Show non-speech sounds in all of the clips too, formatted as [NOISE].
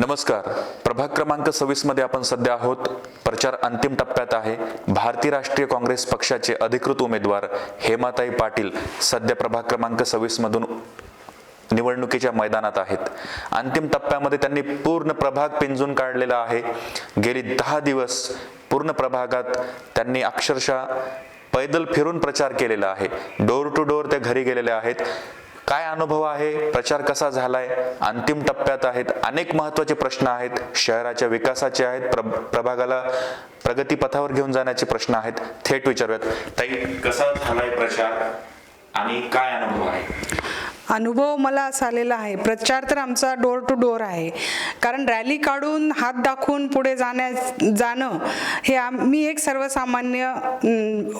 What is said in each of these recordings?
नमस्कार. प्रभाग क्रमांक सव्वीसमध्ये आपण सध्या आहोत. प्रचार अंतिम टप्प्यात आहे. भारतीय राष्ट्रीय काँग्रेस पक्षाचे अधिकृत उमेदवार हेमाताई पाटील सध्या प्रभाग क्रमांक सव्वीस मधून निवडणुकीच्या मैदानात आहेत. अंतिम टप्प्यामध्ये त्यांनी पूर्ण प्रभाग पिंजून काढलेला आहे. गेली दहा दिवस पूर्ण प्रभागात त्यांनी अक्षरशः पैदल फिरून प्रचार केलेला आहे. डोर टू डोर ते घरी गेलेले आहेत. काय अनुभव आहे? प्रचार कसा झालाय? अंतिम टप्प्यात आहेत अनेक महत्त्वाचे प्रश्न आहेत. शहराच्या विकासाचे आहेत. प्र प्रभागाला प्रगतीपथावर घेऊन जाण्याचे प्रश्न आहेत. थेट विचारूयात. ताई कसा झालाय प्रचार? आणि काय अनुभव आहे? अनुभव मला असा आलेला आहे. प्रचार तर आमचा डोर टू डोर आहे. कारण रॅली काढून हात दाखवून पुढे जाण्या जाणं हे आम- मी एक सर्वसामान्य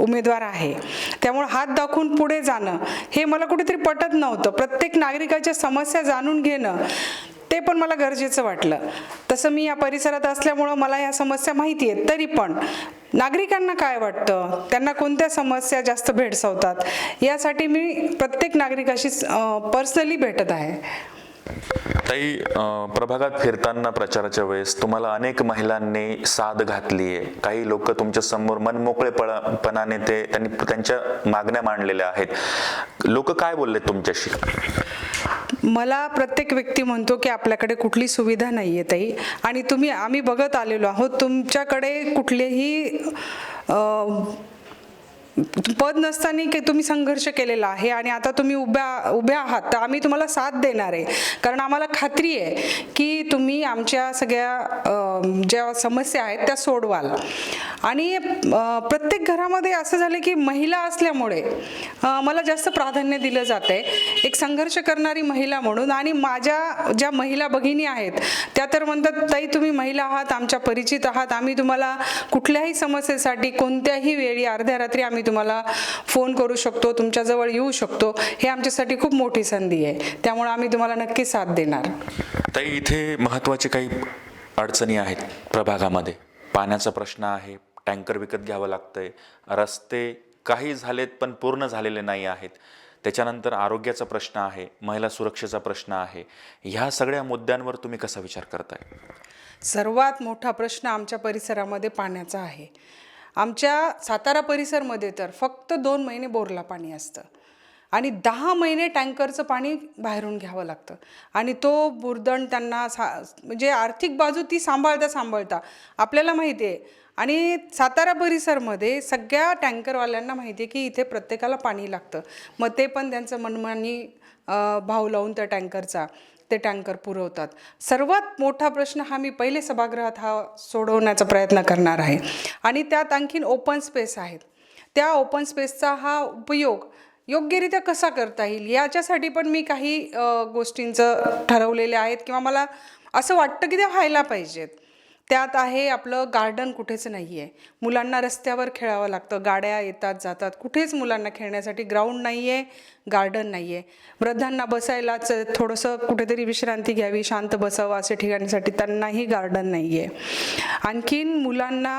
उमेदवार आहे. त्यामुळे हात दाखवून पुढे जाणं हे मला कुठेतरी पटत नव्हतं. प्रत्येक नागरिकाच्या समस्या जाणून घेणं ते पण मला गरजेचं वाटलं. तसं मी या परिसरात असल्यामुळं मला या समस्या माहिती आहेत. तरी पण नागरिकांना काय वाटतं? त्यांना कोणत्या समस्या जास्त भेडसावतात? यासाठी मी प्रत्येक नागरिकाशी पर्सनली भेटत आहे. ताई प्रभागात फिरताना प्रचाराच्या वेळेस तुम्हाला अनेक महिलांनी साथ घातली आहे. काही लोक तुमच्यासमोर मनमोकळेपणाने ते त्यांनी त्यांच्या मागण्या मांडलेल्या आहेत. लोक काय बोलले तुमच्याशी? मला प्रत्येक व्यक्ती म्हणतो की आपल्याकडे कुठली सुविधा नाही आहे ताई. आणि तुम्ही आम्ही बघत आलेलो आहोत तुमच्याकडे कुठलेही पद नसताना की तुम्ही संघर्ष केलेला आहे आणि आता तुम्ही उभ्या उभ्या आहात तर आम्ही तुम्हाला साथ देणार आहे. कारण आम्हाला खात्री आहे की तुम्ही आमच्या सगळ्या ज्या समस्या आहेत त्या सोडवाल. आणि प्रत्येक घरामध्ये असं झालं की महिला असल्यामुळे मला जास्त प्राधान्य दिलं जातं आहे एक संघर्ष करणारी महिला म्हणून आणि माझ्या ज्या महिला भगिनी आहेत त्या तर म्हणतात ताई तुम्ही महिला आहात आमच्या परिचित आहात आम्ही तुम्हाला कुठल्याही समस्येसाठी कोणत्याही वेळी अर्ध्या रात्री आम्ही तुम्हाला फोन करू शकतो तुमच्याजवळ येऊ शकतो. हे आमच्यासाठी खूप मोठी संधी आहे. त्यामुळे आम्ही तुम्हाला नक्की साथ देणार. ताई इथे महत्त्वाचे काही अडचणी आहेत प्रभागामध्ये. पाण्याचा प्रश्न आहे टँकर विकत घ्यावं लागतंय रस्ते काही झालेत पण पूर्ण झालेले नाही आहेत. त्याच्यानंतर आरोग्याचा प्रश्न आहे महिला सुरक्षेचा प्रश्न आहे. ह्या सगळ्या मुद्द्यांवर तुम्ही कसा विचार करताय? सर्वात मोठा प्रश्न आमच्या परिसरामध्ये पाण्याचा आहे. आमच्या सातारा परिसरमध्ये तर फक्त दोन महिने बोरला पाणी असतं. आणि दहा महिने टँकरचं पाणी बाहेरून घ्यावं लागतं. आणि तो बुरदण त्यांना सा म्हणजे आर्थिक बाजू ती सांभाळता सांभाळता आपल्याला माहिती आहे. आणि सातारा परिसरमध्ये सगळ्या टँकरवाल्यांना माहिती आहे की इथे प्रत्येकाला पाणी लागतं. मग ते पण त्यांचं मनमानी भाव लावून त्या टँकरचा. ते टँकर पुरवतात. सर्वात मोठा प्रश्न हा मी पहिले सभागृहात हा सोडवण्याचा प्रयत्न करणार आहे. आणि त्यात आणखीन ओपन स्पेस आहेत. त्या ओपन स्पेसचा हा उपयोग योग्यरित्या कसा करता येईल? याच्यासाठी पण मी काही गोष्टींचं ठरवलेले आहेत किंवा मला असं वाटतं की त्या व्हायला पाहिजेत. त्यात आहे आपलं गार्डन कुठेच नाही आहे मुलांना रस्त्यावर खेळावं लागतं. गाड्या येतात जातात. कुठेच मुलांना खेळण्यासाठी ग्राउंड नाही आहे गार्डन नाही आहे वृद्धांना बसायलाच थोडंसं कुठेतरी विश्रांती घ्यावी शांत बसावं असे ठिकाणीसाठी त्यांनाही गार्डन नाही आहे आणखीन मुलांना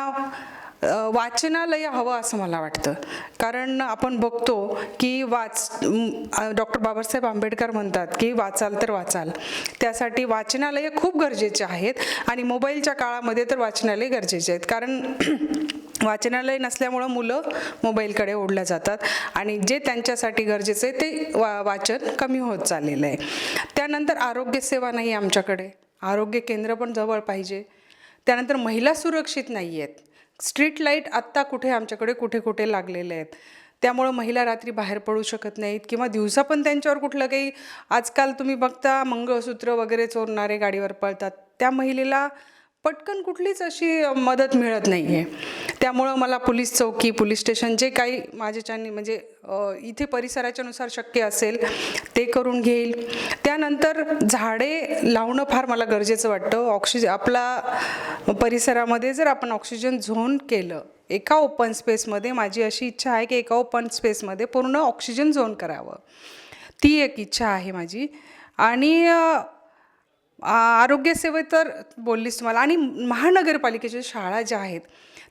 वाचनालय हवं असं मला वाटतं. कारण आपण बघतो की वाच डॉक्टर बाबासाहेब आंबेडकर म्हणतात की वाचाल तर वाचाल. त्यासाठी वाचनालय खूप गरजेचे आहेत आणि मोबाईलच्या काळामध्ये तर वाचनालय गरजेचे आहेत. कारण [CLEARS THROAT] वाचनालय नसल्यामुळं मुलं मोबाईलकडे ओढल्या जातात आणि जे त्यांच्यासाठी गरजेचं आहे ते वा वाचन कमी होत चाललेलं आहे. त्यानंतर आरोग्यसेवा नाही आमच्याकडे. आरोग्य केंद्र पण जवळ पाहिजे. त्यानंतर महिला सुरक्षित नाही आहेत स्ट्रीट लाइट आत्ता कुठे आमच्याकडे कुठे कुठे लागलेले आहेत. त्यामुळं महिला रात्री बाहेर पडू शकत नाहीत किंवा दिवसा पण त्यांच्यावर कुठलं काही आजकाल तुम्ही बघता मंगळसूत्र वगैरे चोरणारे गाडीवर पळतात. त्या महिलेला पटकन कुठलीच अशी मदत मिळत नाही आहे त्यामुळं मला पोलीस चौकी पोलीस स्टेशन जे काही माझ्याच्यानी म्हणजे इथे परिसराच्यानुसार शक्य असेल ते करून घेईल. त्यानंतर झाडे लावणं फार मला गरजेचं वाटतं. ऑक्सिजन आपला परिसरामध्ये जर आपण ऑक्सिजन झोन केलं एका ओपन स्पेसमध्ये माझी अशी इच्छा आहे की एका ओपन स्पेसमध्ये पूर्ण ऑक्सिजन झोन करावं. ती एक इच्छा आहे माझी. आणि आरोग्यसेवे तर बोललीस तुम्हाला. आणि महानगरपालिकेच्या शाळा ज्या आहेत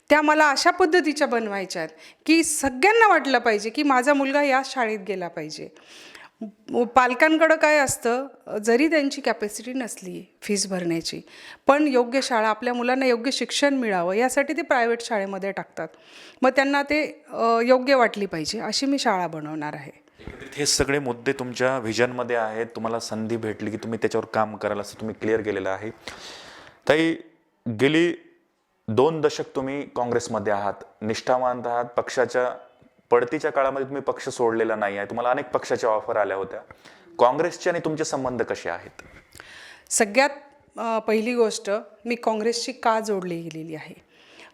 त्या मला अशा पद्धतीच्या बनवायच्या आहेत की सगळ्यांना वाटलं पाहिजे की माझा मुलगा या शाळेत गेला पाहिजे. पालकांकडं काय असतं जरी त्यांची कॅपॅसिटी नसली फीज भरण्याची पण योग्य शाळा आपल्या मुलांना योग्य शिक्षण मिळावं यासाठी ते प्रायव्हेट शाळेमध्ये टाकतात. मग त्यांना ते योग्य वाटली पाहिजे अशी मी शाळा बनवणार आहे. एकत्रित हे सगळे मुद्दे तुमच्या व्हिजनमध्ये आहेत. तुम्हाला संधी भेटली की तुम्ही त्याच्यावर काम कराल असं तुम्ही क्लिअर केलेलं आहे. ताई गेली दोन दशक तुम्ही काँग्रेसमध्ये आहात. निष्ठावान आहात. पक्षाच्या पडतीच्या काळामध्ये तुम्ही पक्ष सोडलेला नाही आहे. तुम्हाला अनेक पक्षाच्या ऑफर आल्या होत्या. काँग्रेसचे आणि तुमचे संबंध कसे आहेत? सगळ्यात पहिली गोष्ट मी काँग्रेसशी का जोडली गेलेली आहे?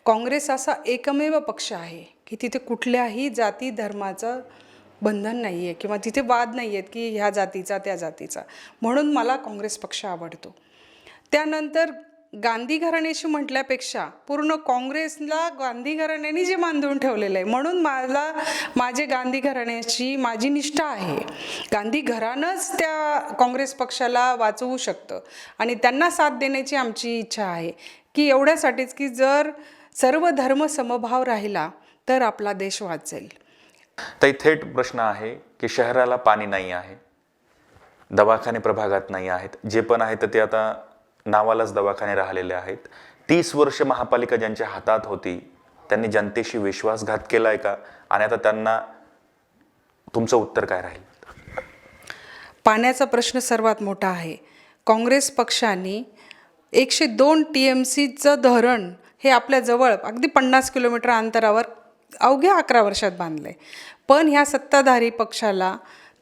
काँग्रेस असा एकमेव पक्ष आहे की तिथे कुठल्याही जाती धर्माचं बंधन नाही आहे किंवा तिथे वाद नाही आहेत की ह्या जातीचा त्या जातीचा. म्हणून मला काँग्रेस पक्ष आवडतो. त्यानंतर गांधी घराण्याशी म्हटल्यापेक्षा पूर्ण काँग्रेसला गांधी घराण्याने जे बांधून ठेवलेलं आहे म्हणून मला माझे गांधी घराण्याची माझी निष्ठा आहे. गांधी घराणंच त्या काँग्रेस पक्षाला वाचवू शकतं आणि त्यांना साथ देण्याची आमची इच्छा आहे की एवढ्यासाठीच की जर सर्व धर्म समभाव राहिला तर आपला देश वाचेल. तर थेट प्रश्न आहे की शहराला पाणी नाही आहे दवाखाने प्रभागात नाही आहेत जे पण आहेत ते आता नावालाच दवाखाने राहिलेले आहेत. तीस वर्ष महापालिका ज्यांच्या हातात होती त्यांनी जनतेशी विश्वासघात केला आहे का? आणि आता त्यांना तुमचं उत्तर काय राहील? पाण्याचा प्रश्न सर्वात मोठा आहे. काँग्रेस पक्षाने एकशे दोन टी एम सीचं धरण हे आपल्याजवळ अगदी पन्नास किलोमीटर अंतरावर अवघ्या अकरा वर्षात बांधलं आहे पण ह्या सत्ताधारी पक्षाला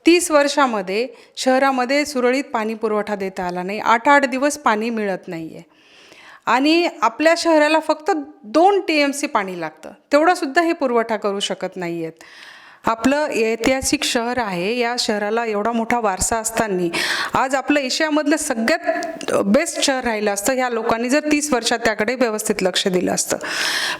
तीस वर्षामध्ये शहरामध्ये सुरळीत पाणी पुरवठा देता आला नाही. आठ आठ दिवस पाणी मिळत नाही आहे आणि आपल्या शहराला फक्त दोन टी एम सी पाणी लागतं. तेवढंसुद्धा हे पुरवठा करू शकत नाही आहेत आपलं ऐतिहासिक शहर आहे या शहराला एवढा मोठा वारसा असताना. आज आपलं एशियामधलं सगळ्यात बेस्ट शहर राहिलं असतं. ह्या लोकांनी जर तीस वर्षात त्याकडे व्यवस्थित लक्ष दिलं असतं.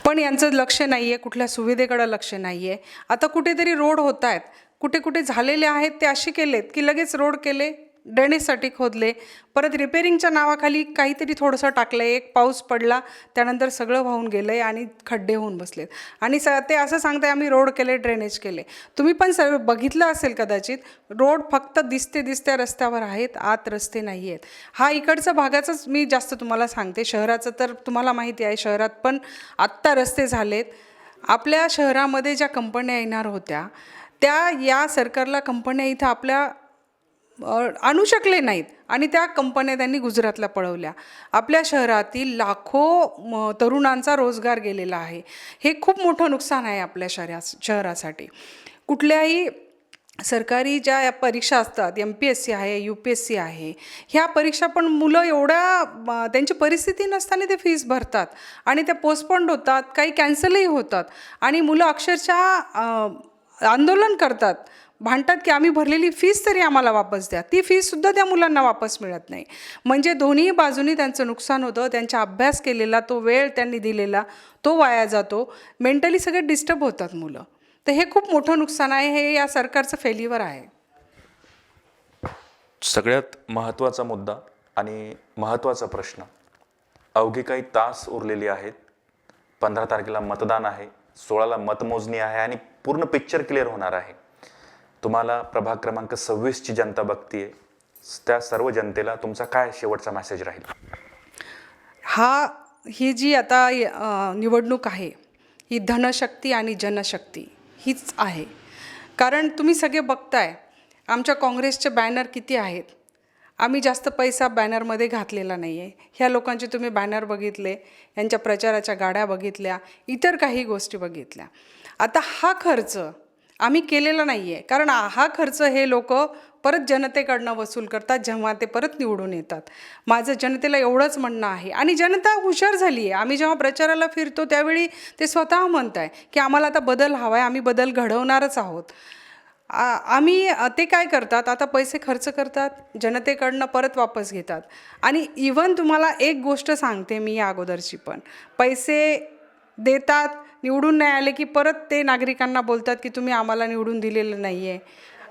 पण यांचं लक्ष नाही आहे कुठल्या सुविधेकडं लक्ष नाही आहे आता कुठेतरी रोड होत आहेत कुठे कुठे झालेले आहेत ते असे केलेत की लगेच रोड केले ड्रेनेजसाठी खोदले. परत रिपेरिंगच्या नावाखाली काहीतरी थोडंसं टाकलं एक पाऊस पडला त्यानंतर सगळं वाहून गेलं आहे आणि खड्डे होऊन बसलेत. आणि स ते असं सांगताय आम्ही रोड केले ड्रेनेज केले. तुम्ही पण सर्व बघितलं असेल कदाचित रोड फक्त दिसते दिसत्या रस्त्यावर आहेत आत रस्ते नाही आहेत. हा इकडचा भागाचंच मी जास्त तुम्हाला सांगते. शहराचं तर तुम्हाला माहिती आहे शहरात पण आत्ता रस्ते झालेत. आपल्या शहरामध्ये ज्या कंपन्या येणार होत्या त्या या सरकारला कंपन्या इथं आपल्या आणू शकले नाहीत. आणि त्या कंपन्या त्यांनी गुजरातला पळवल्या. आपल्या शहरातील लाखो तरुणांचा रोजगार गेलेला आहे. हे खूप मोठं नुकसान आहे आपल्या शहरा शहरासाठी. कुठल्याही सरकारी ज्या या परीक्षा असतात एम पी एस सी आहे यू पी एस सी आहे ह्या परीक्षा पण मुलं एवढ्या त्यांची परिस्थिती नसताना ते फीस भरतात. आणि त्या पोस्टपोंड होतात काही कॅन्सलही होतात. आणि मुलं अक्षरशः आंदोलन करतात. भांडतात की आम्ही भरलेली फीस तरी आम्हाला वापस द्या. ती फीससुद्धा त्या मुलांना वापस मिळत नाही. म्हणजे दोन्ही बाजूनी त्यांचं नुकसान होतं त्यांचा अभ्यास केलेला तो वेळ त्यांनी दिलेला तो वाया जातो. मेंटली सगळे डिस्टर्ब होतात मुलं. तर हे खूप मोठं नुकसान आहे हे या सरकारचं फेल्युअर आहे. सगळ्यात महत्त्वाचा मुद्दा आणि महत्त्वाचा प्रश्न. अवघी काही तास उरलेली आहेत. पंधरा तारखेला मतदान आहे सोळाला मतमोजणी आहे आणि पूर्ण पिक्चर क्लिअर होणार आहे. तुम्हाला प्रभाग क्रमांक सव्वीसची जनता बघतीये. त्या सर्व जनतेला तुमचा काय शेवटचा मेसेज राहील? हा ही जी आता निवडणूक आहे ही धनशक्ती आणि जनशक्ती हीच आहे. कारण तुम्ही सगळे बघताय आमच्या काँग्रेसचे बॅनर किती आहेत? आम्ही जास्त पैसा बॅनरमध्ये घातलेला नाही आहे ह्या लोकांचे तुम्ही बॅनर बघितले यांच्या प्रचाराच्या गाड्या बघितल्या इतर काही गोष्टी बघितल्या. आता हा खर्च आम्ही केलेला नाही आहे कारण हा खर्च हे लोक परत जनतेकडनं वसूल करतात जेव्हा ते परत निवडून येतात. माझं जनतेला एवढंच म्हणणं आहे. आणि जनता हुशार झाली आहे आम्ही जेव्हा प्रचाराला फिरतो त्यावेळी ते स्वतः म्हणत आहे की आम्हाला आता बदल हवा आहे आम्ही बदल घडवणारच आहोत. आ- आम्ही ते काय करतात? आता पैसे खर्च करतात जनतेकडनं परत वापस घेतात. आणि इवन तुम्हाला एक गोष्ट सांगते मी या अगोदरची पण. पैसे देतात. निवडून नाही आले की परत ते नागरिकांना बोलतात की तुम्ही आम्हाला निवडून दिलेलं नाही आहे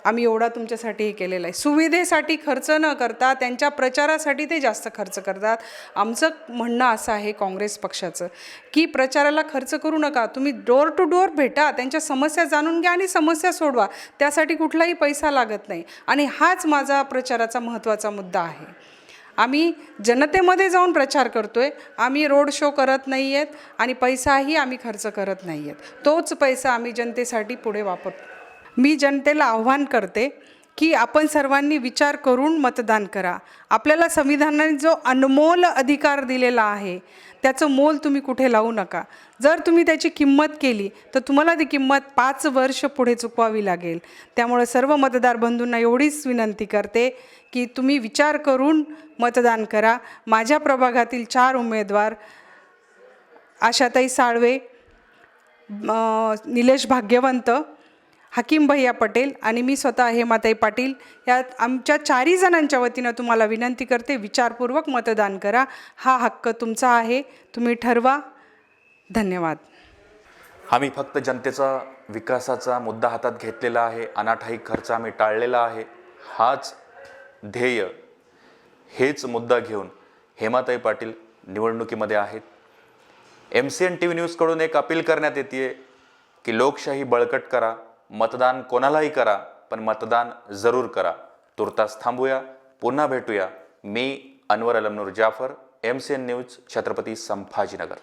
आम्ही एवढा तुमच्यासाठी हे केलेला आहे. सुविधेसाठी खर्च न करता त्यांच्या प्रचारासाठी ते जास्त खर्च करतात. आमचं म्हणणं असं आहे काँग्रेस पक्षाचं की प्रचाराला खर्च करू नका. तुम्ही डोअर टू डोअर भेटा त्यांच्या समस्या जाणून घ्या आणि समस्या सोडवा. त्यासाठी कुठलाही पैसा लागत नाही. आणि हाच माझा प्रचाराचा महत्त्वाचा मुद्दा आहे. आम्ही जनतेमध्ये जाऊन प्रचार करतो आहे आम्ही रोड शो करत नाही आहेत आणि पैसाही आम्ही खर्च करत नाही आहेत तोच पैसा आम्ही जनतेसाठी पुढे वापरतो मी जनतेला आव्हान करते की आपण सर्वांनी विचार करून मतदान करा. आपल्याला संविधानाने जो अनमोल अधिकार दिलेला आहे त्याचं मोल तुम्ही कुठे लावू नका. जर तुम्ही त्याची किंमत केली तर तुम्हाला ती किंमत पाच वर्ष पुढे चुकवावी लागेल. त्यामुळे सर्व मतदार बंधूंना एवढीच विनंती करते की तुम्ही विचार करून मतदान करा. माझ्या प्रभागातील चार उमेदवार आशाताई साळवे निलेश भाग्यवंत हकीम भैया पटेल आणि मी स्वतः हेमाताई पाटील. या आमच्या चारही जणांच्या वतीनं तुम्हाला विनंती करते विचारपूर्वक मतदान करा. हा हक्क तुमचा आहे तुम्ही ठरवा. धन्यवाद. आम्ही फक्त जनतेचा विकासाचा मुद्दा हातात घेतलेला आहे अनाठाई खर्च आम्ही टाळलेला आहे. हाच ध्येय हेच मुद्दा घेऊन हेमाताई पाटील निवडणुकीमध्ये आहेत. M C N T V न्यूजकडून एक अपील करण्यात येते की लोकशाही बळकट करा. मतदान कोणालाही करा पण मतदान जरूर करा. तुर्तास थांबूया पुन्हा भेटूया. मी Anwar Almanoor Jafar M C N news Chhatrapati Sambhajinagar.